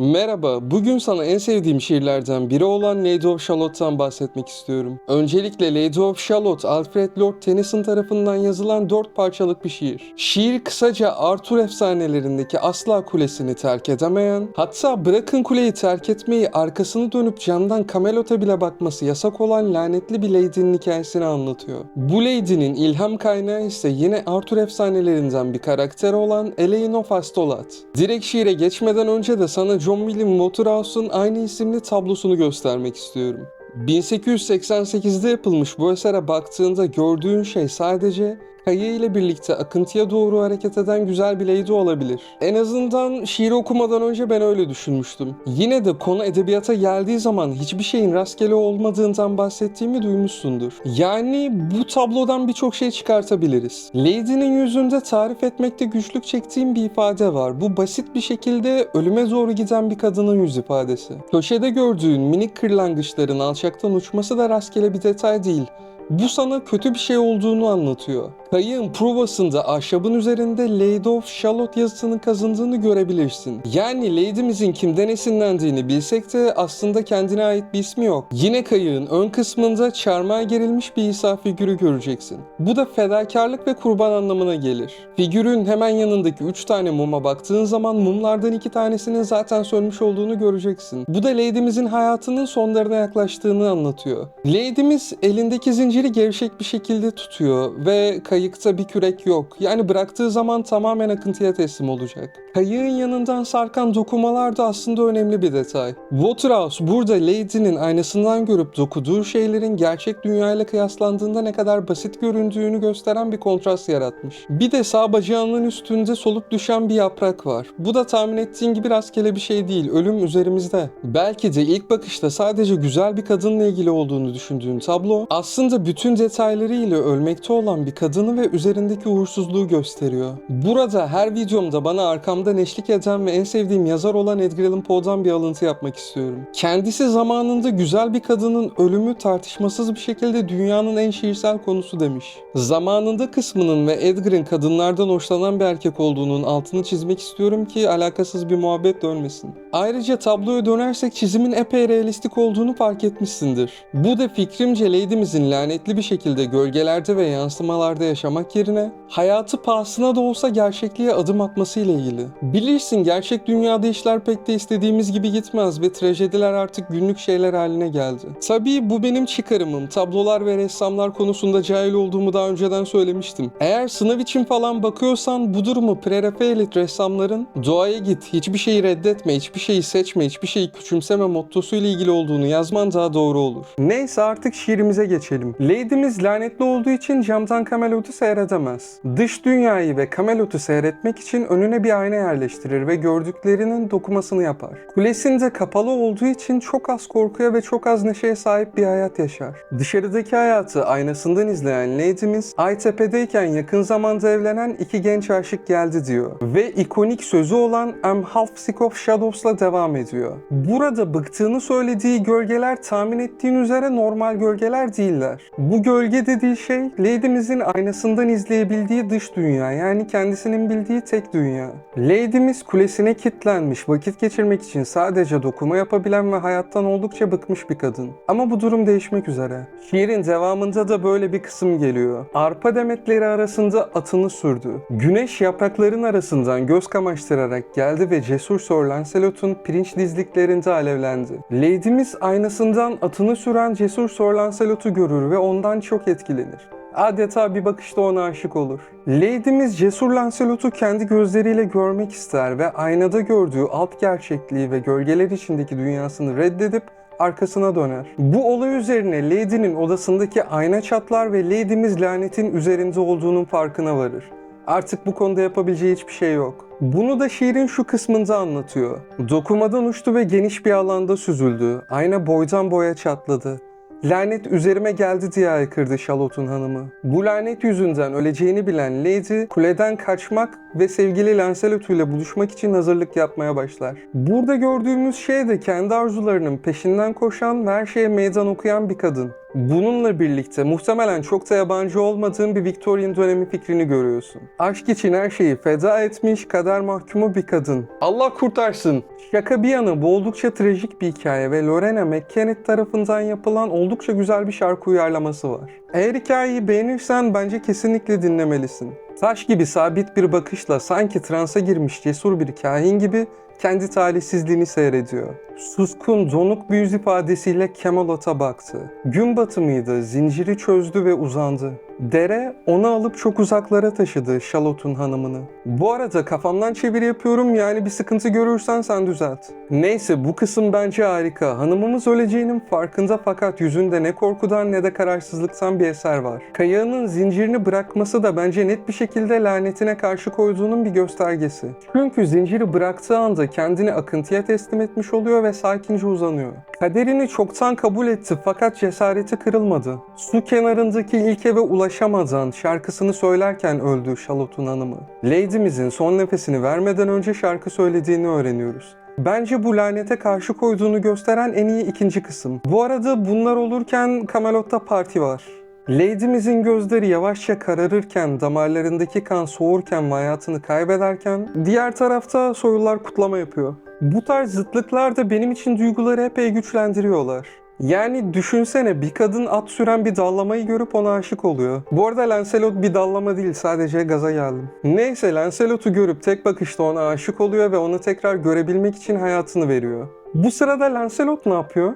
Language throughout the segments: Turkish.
Merhaba, bugün sana en sevdiğim şiirlerden biri olan Lady of Shalot'tan bahsetmek istiyorum. Öncelikle Lady of Shalott, Alfred Lord Tennyson tarafından yazılan dört parçalık bir şiir. Şiir kısaca Arthur efsanelerindeki asla kulesini terk edemeyen, hatta bırakın kuleyi terk etmeyi arkasını dönüp camdan Camelot'a bile bakması yasak olan lanetli bir lady'nin hikayesini anlatıyor. Bu lady'nin ilham kaynağı ise yine Arthur efsanelerinden bir karakter olan Elaine of Astolat. Direkt şiire geçmeden önce de sana John William Waterhouse'un aynı isimli tablosunu göstermek istiyorum. 1888'de yapılmış bu esere baktığında gördüğün şey sadece kayı ile birlikte akıntıya doğru hareket eden güzel bir lady olabilir. En azından şiiri okumadan önce ben öyle düşünmüştüm. Yine de konu edebiyata geldiği zaman hiçbir şeyin rastgele olmadığından bahsettiğimi duymuşsundur. Yani bu tablodan birçok şey çıkartabiliriz. Lady'nin yüzünde tarif etmekte güçlük çektiğim bir ifade var. Bu basit bir şekilde ölüme doğru giden bir kadının yüz ifadesi. Köşede gördüğün minik kırlangıçların alçaktan uçması da rastgele bir detay değil. Bu sana kötü bir şey olduğunu anlatıyor. Kayığın provasında ahşabın üzerinde Lady of Shalott yazısının kazındığını görebilirsin. Yani Lady'mizin kimden esinlendiğini bilsek de aslında kendine ait bir ismi yok. Yine kayığın ön kısmında çarmıha gerilmiş bir İsa figürü göreceksin. Bu da fedakarlık ve kurban anlamına gelir. Figürün hemen yanındaki 3 tane muma baktığın zaman mumlardan 2 tanesinin zaten sönmüş olduğunu göreceksin. Bu da Lady'mizin hayatının sonlarına yaklaştığını anlatıyor. Lady'miz elindeki zinciri gevşek bir şekilde tutuyor ve kayıkta bir kürek yok. Yani bıraktığı zaman tamamen akıntıya teslim olacak. Kayığın yanından sarkan dokumalar da aslında önemli bir detay. Waterhouse burada Lady'nin aynasından görüp dokuduğu şeylerin gerçek dünyayla kıyaslandığında ne kadar basit göründüğünü gösteren bir kontrast yaratmış. Bir de sağ bacağının üstünde solup düşen bir yaprak var. Bu da tahmin ettiğin gibi rastgele bir şey değil, ölüm üzerimizde. Belki de ilk bakışta sadece güzel bir kadınla ilgili olduğunu düşündüğün tablo aslında bütün detaylarıyla ölmekte olan bir kadını ve üzerindeki uğursuzluğu gösteriyor. Burada her videomda bana arkamdan eşlik eden ve en sevdiğim yazar olan Edgar Allan Poe'dan bir alıntı yapmak istiyorum. Kendisi zamanında güzel bir kadının ölümü tartışmasız bir şekilde dünyanın en şiirsel konusu demiş. Zamanında kısmının ve Edgar'ın kadınlardan hoşlanan bir erkek olduğunun altını çizmek istiyorum ki alakasız bir muhabbet dönmesin. Ayrıca tabloya dönersek çizimin epey realistik olduğunu fark etmişsindir. Bu da fikrimce Lady'mizin lanetli bir şekilde gölgelerde ve yansımalarda yaşamak yerine hayatı pahasına da olsa gerçekliğe adım atması ile ilgili. Bilirsin gerçek dünyada işler pek de istediğimiz gibi gitmez ve trajediler artık günlük şeyler haline geldi. Tabii bu benim çıkarımım. Tablolar ve ressamlar konusunda cahil olduğumu daha önceden söylemiştim. Eğer sınav için falan bakıyorsan bu durumu prerafaelit ressamların doğaya git, hiçbir şeyi reddetme, hiçbir şeyi seçme, hiçbir şeyi küçümseme mottosuyla ilgili olduğunu yazman daha doğru olur. Neyse artık şiirimize geçelim. Lady'miz lanetli olduğu için camdan Camelot'u seyredemez. Dış dünyayı ve Camelot'u seyretmek için önüne bir ayna yerleştirir ve gördüklerinin dokumasını yapar. Kulesinde kapalı olduğu için çok az korkuya ve çok az neşeye sahip bir hayat yaşar. Dışarıdaki hayatı aynasından izleyen Lady'miz Aytepe'deyken yakın zamanda evlenen iki genç aşık geldi diyor. Ve ikonik sözü olan I'm half sick of shadows'la devam ediyor. Burada bıktığını söylediği gölgeler tahmin ettiğin üzere normal gölgeler değiller. Bu gölge dediği şey Lady'mizin aynasından izleyebildiği dış dünya yani kendisinin bildiği tek dünya. Lady'miz kulesine kilitlenmiş vakit geçirmek için sadece dokuma yapabilen ve hayattan oldukça bıkmış bir kadın. Ama bu durum değişmek üzere. Şiirin devamında da böyle bir kısım geliyor. Arpa demetleri arasında atını sürdü. Güneş yaprakların arasından göz kamaştırarak geldi ve cesur Sir Lancelot'un pirinç dizliklerinde alevlendi. Lady'miz aynasından atını süren cesur Sir Lancelot'u görür ve ondan çok etkilenir. Adeta bir bakışta ona aşık olur. Lady'miz Cesur Lancelot'u kendi gözleriyle görmek ister ve aynada gördüğü alt gerçekliği ve gölgeler içindeki dünyasını reddedip arkasına döner. Bu olay üzerine Lady'nin odasındaki ayna çatlar ve Lady'miz lanetin üzerinde olduğunun farkına varır. Artık bu konuda yapabileceği hiçbir şey yok. Bunu da şiirin şu kısmında anlatıyor. Dokumadan uçtu ve geniş bir alanda süzüldü. Ayna boydan boya çatladı. Lanet üzerime geldi diye haykırdı Charlotte'un hanımı. Bu lanet yüzünden öleceğini bilen Lady kuleden kaçmak ve sevgili Lancelot ile buluşmak için hazırlık yapmaya başlar. Burada gördüğümüz şey de kendi arzularının peşinden koşan ve her şeye meydan okuyan bir kadın. Bununla birlikte muhtemelen çok da yabancı olmadığın bir Victorian dönemi fikrini görüyorsun. Aşk için her şeyi feda etmiş kader mahkumu bir kadın. Allah kurtarsın. Şaka bir yana bu oldukça trajik bir hikaye ve Lorena McKennitt tarafından yapılan oldukça güzel bir şarkı uyarlaması var. Eğer hikayeyi beğenirsen bence kesinlikle dinlemelisin. Taş gibi sabit bir bakışla sanki transa girmiş cesur bir kahin gibi kendi talihsizliğini seyrediyor. Suskun, donuk bir yüz ifadesiyle Camelot'a baktı. Gün batımıydı, zinciri çözdü ve uzandı. Dere onu alıp çok uzaklara taşıdı Charlotte'un hanımını. Bu arada kafamdan çeviri yapıyorum yani bir sıkıntı görürsen sen düzelt. Neyse bu kısım bence harika. Hanımımız öleceğinin farkında fakat yüzünde ne korkudan ne de kararsızlıktan bir eser var. Kayağının zincirini bırakması da bence net bir şekilde lanetine karşı koyduğunun bir göstergesi. Çünkü zinciri bıraktığı anda kendini akıntıya teslim etmiş oluyor ve sakince uzanıyor. Kaderini çoktan kabul etti fakat cesareti kırılmadı. Su kenarındaki ilk eve ulaşamadan şarkısını söylerken öldü Charlotte'un hanımı. Lady'mizin son nefesini vermeden önce şarkı söylediğini öğreniyoruz. Bence bu lanete karşı koyduğunu gösteren en iyi ikinci kısım. Bu arada bunlar olurken Camelot'ta parti var. Lady'mizin gözleri yavaşça kararırken, damarlarındaki kan soğurken ve hayatını kaybederken, diğer tarafta soylular kutlama yapıyor. Bu tarz zıtlıklar da benim için duyguları epey güçlendiriyorlar. Yani düşünsene bir kadın at süren bir dallamayı görüp ona aşık oluyor. Bu arada Lancelot bir dallama değil sadece gaza geldim. Neyse Lancelot'u görüp tek bakışta ona aşık oluyor ve onu tekrar görebilmek için hayatını veriyor. Bu sırada Lancelot ne yapıyor?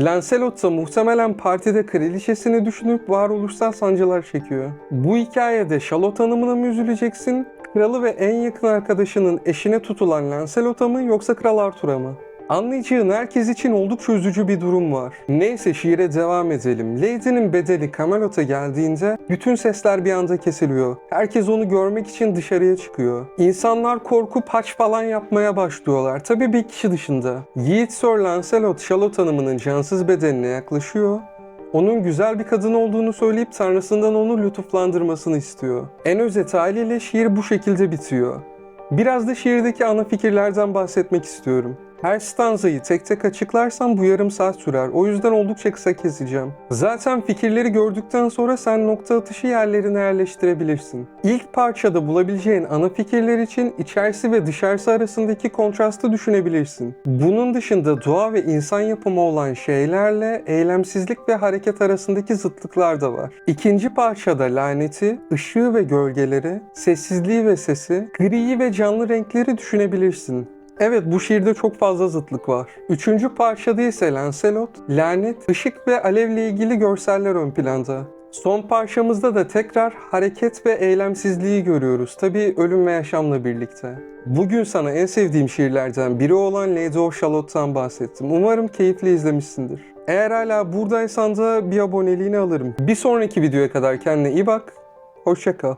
Lancelot da muhtemelen partide kraliçesini düşünüp varoluşsal sancılar çekiyor. Bu hikayede Charlotte Hanım'ına mı üzüleceksin? Kralı ve en yakın arkadaşının eşine tutulan Lancelot'a mı yoksa Kral Arthur'a mı? Anlayacağın herkes için oldukça üzücü bir durum var. Neyse şiire devam edelim. Lady'nin bedeli Camelot'a geldiğinde bütün sesler bir anda kesiliyor. Herkes onu görmek için dışarıya çıkıyor. İnsanlar korkup haç falan yapmaya başlıyorlar. Tabii bir kişi dışında. Yiğit Sir Lancelot Charlotte Hanım'ın cansız bedenine yaklaşıyor onun güzel bir kadın olduğunu söyleyip tanrısından onu lütuflandırmasını istiyor. En özet haliyle şiir bu şekilde bitiyor. Biraz da şiirdeki ana fikirlerden bahsetmek istiyorum. Her stanzayı tek tek açıklarsam bu yarım saat sürer. O yüzden oldukça kısa keseceğim. Zaten fikirleri gördükten sonra sen nokta atışı yerlerine yerleştirebilirsin. İlk parçada bulabileceğin ana fikirler için içerisi ve dışarısı arasındaki kontrastı düşünebilirsin. Bunun dışında doğa ve insan yapımı olan şeylerle eylemsizlik ve hareket arasındaki zıtlıklar da var. İkinci parçada laneti, ışığı ve gölgeleri, sessizliği ve sesi, griyi ve canlı renkleri düşünebilirsin. Evet bu şiirde çok fazla zıtlık var. Üçüncü parçada ise Lancelot, lanet, ışık ve alevle ilgili görseller ön planda. Son parçamızda da tekrar hareket ve eylemsizliği görüyoruz. Tabi ölüm ve yaşamla birlikte. Bugün sana en sevdiğim şiirlerden biri olan Lady of Shalot'tan bahsettim. Umarım keyifle izlemişsindir. Eğer hala buradaysan da bir aboneliğini alırım. Bir sonraki videoya kadar kendine iyi bak. Hoşça kal.